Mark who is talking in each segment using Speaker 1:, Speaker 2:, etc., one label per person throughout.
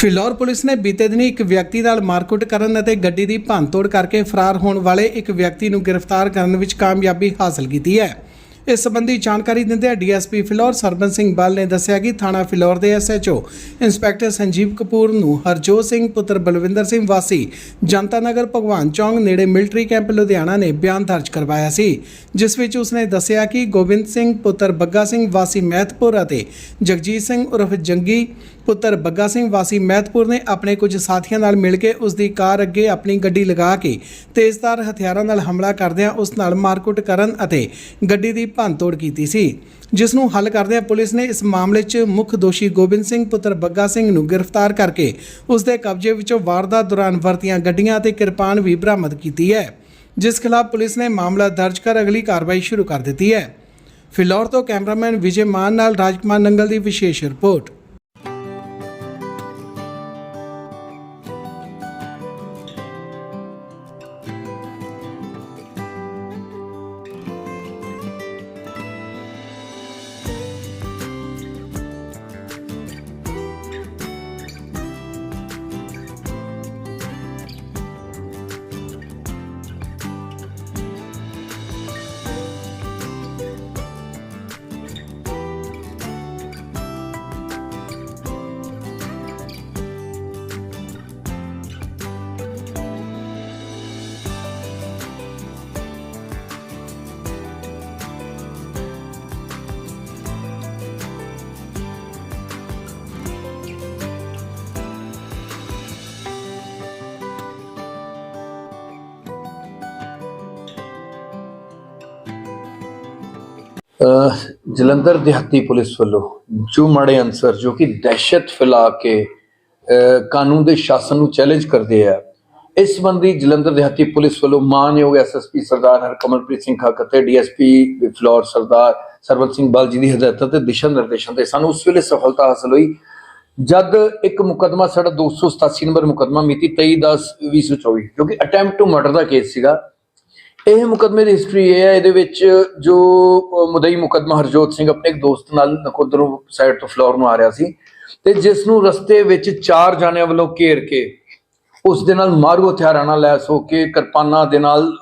Speaker 1: Phillaur police ਨੇ ਬੀਤੇ ਦਿਨੀ ਇੱਕ ਵਿਅਕਤੀ ਨਾਲ ਮਾਰਕੁੱਟ ਕਰਨ ਅਤੇ ਗੱਡੀ ਦੀ ਭੰਨਤੋੜ ਕਰਕੇ ਫਰਾਰ ਹੋਣ ਵਾਲੇ ਇੱਕ ਵਿਅਕਤੀ ਨੂੰ ਗ੍ਰਿਫਤਾਰ ਕਰਨ ਵਿੱਚ ਕਾਮਯਾਬੀ ਹਾਸਲ ਕੀਤੀ ਹੈ। ਇਸ ਸੰਬੰਧੀ ਜਾਣਕਾਰੀ ਦਿੰਦਿਆਂ ਡੀਐਸਪੀ ਫਿਲੌਰ ਸਰਬਨ ਸਿੰਘ ਬਲ ਨੇ ਦੱਸਿਆ ਕਿ ਥਾਣਾ ਫਿਲੌਰ ਦੇ ਐਸਐਚਓ ਇੰਸਪੈਕਟਰ ਸੰਜੀਵ ਕਪੂਰ ਨੂੰ ਹਰਜੋਤ ਸਿੰਘ, ਪੁੱਤਰ ਬਲਵਿੰਦਰ ਸਿੰਘ ਵਾਸੀ, ਜਨਤਾ ਨਗਰ ਭਗਵਾਨ ਚੌਂਗ ਨੇੜੇ ਮਿਲਟਰੀ ਕੈਂਪ ਲੁਧਿਆਣਾ ਨੇ ਬਿਆਨ ਦਰਜ ਕਰਵਾਇਆ ਸੀ, ਜਿਸ ਵਿੱਚ ਉਸਨੇ ਦੱਸਿਆ ਕਿ ਗੋਬਿੰਦ ਸਿੰਘ, ਪੁੱਤਰ ਬੱਗਾ ਸਿੰਘ ਵਾਸੀ ਮਹਿਤਪੁਰ ਅਤੇ ਜਗਜੀਤ ਸਿੰਘ ਉਰਫ ਜੰਗੀ ਪੁੱਤਰ ਬੱਗਾ ਸਿੰਘ ਵਾਸੀ ਮਹਿਤਪੁਰ ਨੇ ਆਪਣੇ ਕੁਝ ਸਾਥੀਆਂ ਨਾਲ ਮਿਲ ਕੇ ਉਸ ਦੀ ਕਾਰ ਅੱਗੇ ਆਪਣੀ ਗੱਡੀ ਲਗਾ ਕੇ ਤੇਜ਼ਧਾਰ ਹਥਿਆਰਾਂ ਨਾਲ ਹਮਲਾ ਕਰਦਿਆਂ ਉਸ ਨਾਲ ਮਾਰਕੁੱਟ ਕਰਨ ਅਤੇ ਗੱਡੀ ਦੀ ਭੰਨਤੋੜ ਕੀਤੀ ਸੀ। ਜਿਸ ਨੂੰ ਹੱਲ ਕਰਦਿਆਂ ਪੁਲਿਸ ਨੇ ਇਸ ਮਾਮਲੇ 'ਚ ਮੁੱਖ ਦੋਸ਼ੀ ਗੋਬਿੰਦ ਸਿੰਘ, ਪੁੱਤਰ ਬੱਗਾ ਸਿੰਘ ਨੂੰ ਗ੍ਰਿਫਤਾਰ ਕਰਕੇ ਉਸ ਦੇ ਕਬਜ਼ੇ ਵਿੱਚੋਂ ਵਾਰਦਾਤ ਦੌਰਾਨ ਵਰਤੀਆਂ ਗੱਡੀਆਂ ਅਤੇ ਕਿਰਪਾਨ ਵੀ ਬਰਾਮਦ ਕੀਤੀ ਹੈ, ਜਿਸ ਖਿਲਾਫ ਪੁਲਿਸ ਨੇ ਮਾਮਲਾ ਦਰਜ ਕਰ ਅਗਲੀ ਕਾਰਵਾਈ ਸ਼ੁਰੂ ਕਰ ਦਿੱਤੀ ਹੈ। ਫਿਲੌਰ ਤੋਂ ਕੈਮਰਾਮੈਨ ਵਿਜੇ ਮਾਨ ਨਾਲ ਰਾਜਕੁਮਾਰ ਨੰਗਲ ਦੀ ਵਿਸ਼ੇਸ਼ ਰਿਪੋਰਟ।
Speaker 2: ਜਲੰਧਰ ਦਿਹਾਤੀ ਪੁਲਿਸ ਵੱਲੋਂ ਜੋ ਮਾੜੇ ਅਨਸਰ, ਜੋ ਕਿ ਦਹਿਸ਼ਤ ਫੈਲਾ ਕੇ ਕਾਨੂੰਨ ਦੇ ਸ਼ਾਸਨ ਨੂੰ ਚੈਲੰਜ ਕਰਦੇ ਆ, ਇਸ ਸੰਬੰਧੀ ਜਲੰਧਰ ਦਿਹਾਤੀ ਪੁਲਿਸ ਵੱਲੋਂ ਮਾਨਯੋਗ ਐਸਐਸਪੀ ਸਰਦਾਰ ਹਰਕਮਲਪ੍ਰੀਤ ਸਿੰਘ ਖਾਕ ਅਤੇ ਡੀਐਸਪੀ ਫਲੋਰ ਸਰਦਾਰ ਸਰਵਨ ਸਿੰਘ ਬਲ ਜੀ ਦੀ ਹਦਾਇਤਾਂ ਤੇ ਦਿਸ਼ਾ ਨਿਰਦੇਸ਼ਾਂ ਤੇ ਸਾਨੂੰ ਉਸ ਵੇਲੇ ਸਫਲਤਾ ਹਾਸਲ ਹੋਈ, ਜਦ ਇੱਕ ਮੁਕਦਮਾ ਸਾਡਾ 287 ਨੰਬਰ ਮੁਕਦਮਾ ਮਿਤੀ 23/10/2024 ਜੋ ਕਿ ਅਟੈਂਪਟ ਟੂ ਮਰਡਰ ਦਾ ਕੇਸ ਸੀਗਾ ਇਹ ਮੁਕਦਮੇ ਦੀ ਹਿਸਟਰੀ ਇਹ ਹੈ ਇਹਦੇ ਵਿੱਚ ਜੋ ਮੁਦਈ ਮੁਕਦਮਾ ਹਰਜੋਤ ਸਿੰਘ ਆਪਣੇ ਇੱਕ ਦੋਸਤ ਨਾਲ ਨਕੋਦਰੋਂ ਸਾਈਡ ਤੋਂ ਫਲੋਰ ਨੂੰ ਆ ਰਿਹਾ ਸੀ ਤੇ ਜਿਸ ਨੂੰ ਰਸਤੇ ਵਿੱਚ ਚਾਰ ਜਾਣਿਆਂ ਵੱਲੋਂ ਘੇਰ ਕੇ ਉਸ ਦੇ ਨਾਲ ਮਾਰੂ ਹਥਿਆਰਾਂ ਨਾਲ ਲੈਸ ਹੋ ਕੇ ਕਿਰਪਾਨਾਂ ਦੇ ਨਾਲ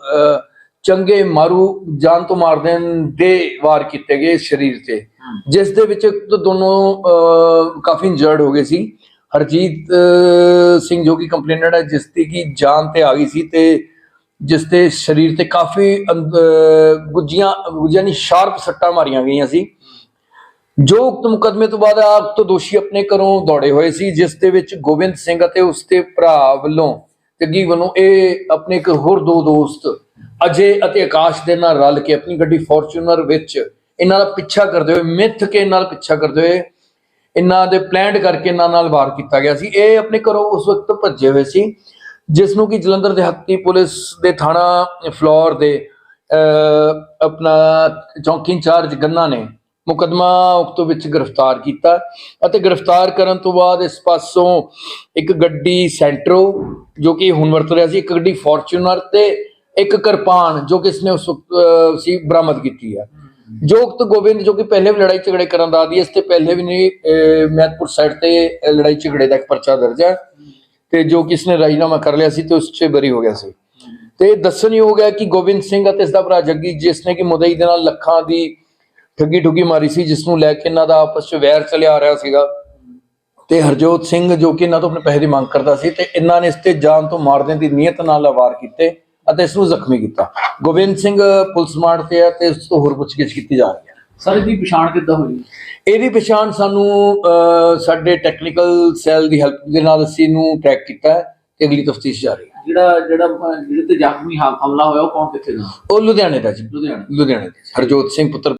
Speaker 2: ਚੰਗੇ ਮਾਰੂ ਜਾਨ ਤੋਂ ਮਾਰ ਦੇਣ ਦੇ ਵਾਰ ਕੀਤੇ ਗਏ ਸਰੀਰ ਤੇ। ਜਿਸ ਦੇ ਵਿੱਚ ਦੋਨੋਂ ਕਾਫੀ ਇੰਜਰਡ ਹੋ ਗਏ ਸੀ। ਹਰਜੀਤ ਸਿੰਘ ਜੋ ਕਿ ਕੰਪਲੇਨਡ ਹੈ ਜਿਸ ਦੀ ਕੀ ਜਾਨ ਤੇ ਆ ਗਈ ਸੀ ਤੇ ਜਿਸ ਦੇ ਸਰੀਰ ਤੇ ਕਾਫੀ ਅੰਦ- ਅਹ ਗੁੱਜੀਆਂ ਗੁੱਜੀਆਂ ਨਹੀਂ, ਸ਼ਾਰਪ ਸੱਟਾਂ ਮਾਰੀਆਂ ਗਈਆਂ ਸੀ। ਜੋ ਉਕਤ ਮੁਕਦਮੇ ਤੋਂ ਬਾਅਦ ਆਪ ਤੋਂ ਦੋਸ਼ੀ ਆਪਣੇ ਘਰੋਂ ਦੌੜੇ ਹੋਏ ਸੀ, ਜਿਸ ਦੇ ਵਿੱਚ ਗੋਬਿੰਦ ਸਿੰਘ ਅਤੇ ਉਸ ਦੇ ਭਰਾ ਵੱਲੋਂ, ਜੱਗੀ ਵੱਲੋਂ ਇਹ ਆਪਣੇ ਇੱਕ ਹੋਰ ਦੋ ਦੋਸਤ, ਅਜੇ ਅਤੇ ਆਕਾਸ਼ ਦੇ ਨਾਲ ਰਲ ਕੇ ਆਪਣੀ ਗੱਡੀ ਫੋਰਚੂਨਰ ਵਿੱਚ ਇਹਨਾਂ ਦਾ ਪਿੱਛਾ ਕਰਦੇ ਹੋਏ, ਮਿੱਥ ਕੇ ਨਾਲ ਪਿੱਛਾ ਕਰਦੇ ਹੋਏ ਇਹਨਾਂ ਦੇ ਪਲਾਨਡ ਕਰਕੇ ਇਹਨਾਂ ਨਾਲ ਵਾਰ ਕੀਤਾ ਗਿਆ ਸੀ। ਇਹ ਆਪਣੇ ਘਰੋਂ ਉਸ ਵਕਤ ਭੱਜੇ ਹੋਏ ਸੀ। ਜਿਸ ਨੂੰ ਕਿ ਜਲੰਧਰ ਦਿਹਾਤੀ ਪੁਲਿਸ ਦੇ ਥਾਣਾ ਫਲੋਰ ਦੇ ਆਪਣਾ ਚੌਂਕੀ ਇੰਚਾਰਜ ਗੰਨਾ ਨੇ ਮੁਕਦਮਾ ਉਕਤ ਵਿੱਚ ਗ੍ਰਿਫਤਾਰ ਕੀਤਾ ਅਤੇ ਗ੍ਰਿਫਤਾਰ ਕਰਨ ਤੋਂ ਬਾਅਦ ਇਸ ਪਾਸੋਂ ਇੱਕ ਗੱਡੀ ਸੈਂਟਰੋ ਜੋ ਕਿ ਹੁਣ ਵਰਤ ਰਿਹਾ ਸੀ ਇੱਕ ਗੱਡੀ ਫੋਰਚੂਨਰ ਤੇ ਇੱਕ ਕਿਰਪਾਨ ਜੋ ਕਿ ਇਸਨੇ ਉਸ ਸੀ ਬਰਾਮਦ ਕੀਤੀ ਹੈ ਜੋ ਉਕਤ ਗੋਬਿੰਦ ਜੋ ਕਿ ਪਹਿਲੇ ਵੀ ਲੜਾਈ ਝਗੜੇ ਕਰਨ ਦਾ ਆਦੀ ਇਸ ਤੇ ਪਹਿਲੇ ਵੀ ਨਹੀਂ ਅਹ, ਮਹਿਤਪੁਰ ਸਾਈਡ ਤੇ ਲੜਾਈ ਝਗੜੇ ਦਾ ਇੱਕ ਪਰਚਾ ਦਰਜ ਹੈ। ਤੇ ਜੋ ਕਿਸ ਨੇ ਰਾਜੀਨਾਮਾ ਕਰ ਲਿਆ ਸੀ ਤੇ ਉਸ 'ਚ ਬਰੀ ਹੋ ਗਿਆ ਸੀ। ਤੇ ਦੱਸਣਯੋਗ ਹੈ ਕਿ ਗੋਬਿੰਦ ਸਿੰਘ ਅਤੇ ਇਸ ਦਾ ਭਰਾ ਜੱਗੀ, ਜਿਸ ਨੇ ਕਿ ਮੁਦਈ ਦੇ ਨਾਲ ਲੱਖਾਂ ਦੀ ਠੱਗੀ ਠੁੱਗੀ ਮਾਰੀ ਸੀ ਜਿਸ ਨੂੰ ਲੈ ਕੇ ਇਹਨਾਂ ਦਾ ਆਪਸ 'ਚ ਵੈਰ ਚੱਲਿਆ ਆ ਰਿਹਾ ਸੀਗਾ। ਤੇ ਹਰਜੋਤ ਸਿੰਘ ਜੋ ਕਿ ਇਹਨਾਂ ਤੋਂ ਆਪਣੇ ਪੈਸੇ ਦੀ ਮੰਗ ਕਰਦਾ ਸੀ ਤੇ ਇਹਨਾਂ ਨੇ ਇਸ ਤੇ ਜਾਨ ਤੋਂ ਮਾਰ ਦੇਣ ਦੀ ਨੀਅਤ ਨਾਲ ਵਾਰ ਕੀਤੇ ਅਤੇ ਇਸ ਨੂੰ ਜ਼ਖਮੀ ਕੀਤਾ। ਗੋਬਿੰਦ ਸਿੰਘ ਪੁਲਿਸ ਮਾਰ ਤੇ ਹੈ ਤੇ ਇਸ ਤੋਂ ਹੋਰ ਪੁੱਛਗਿੱਛ ਕੀਤੀ ਜਾ ਰਹੀ ਹੈ।
Speaker 3: ਸਰ ਇਹਦੀ ਪਛਾਣ ਕਿੱਦਾਂ ਹੋਈ?
Speaker 2: ਇਹਦੀ ਪਛਾਣ ਸਾਨੂੰ ਅਹ, ਸਾਡੇ ਟੈਕਨੀਕਲ ਸੈੱਲ ਦੀ ਹੈਲਪ ਦੇ ਨਾਲ ਅਸੀਂ ਨੂੰ ਟਰੈਕ ਕੀਤਾ ਹੈ ਤੇ ਅਗਲੀ ਤਫਤੀਸ਼ ਜਾਰੀ ਹੈ।
Speaker 3: ਜਿਹੜਾ ਜਿਹੜਾ ਅਹ, ਜਿਹਦੇ ਤੇ ਜ਼ਖਮੀ ਹਮ- ਹਮਲਾ ਹੋਇਆ ਉਹ ਕੌਣ ਕਿੱਥੇ ਦਾ?
Speaker 2: ਉਹ ਲੁਧਿਆਣੇ ਦਾ ਜੀ।
Speaker 3: ਲੁਧਿਆਣਾ।
Speaker 2: ਲੁਧਿਆਣੇ ਦਾ ਜੀ। ਹਰਜੋਤ ਸਿੰਘ ਪੁੱਤਰ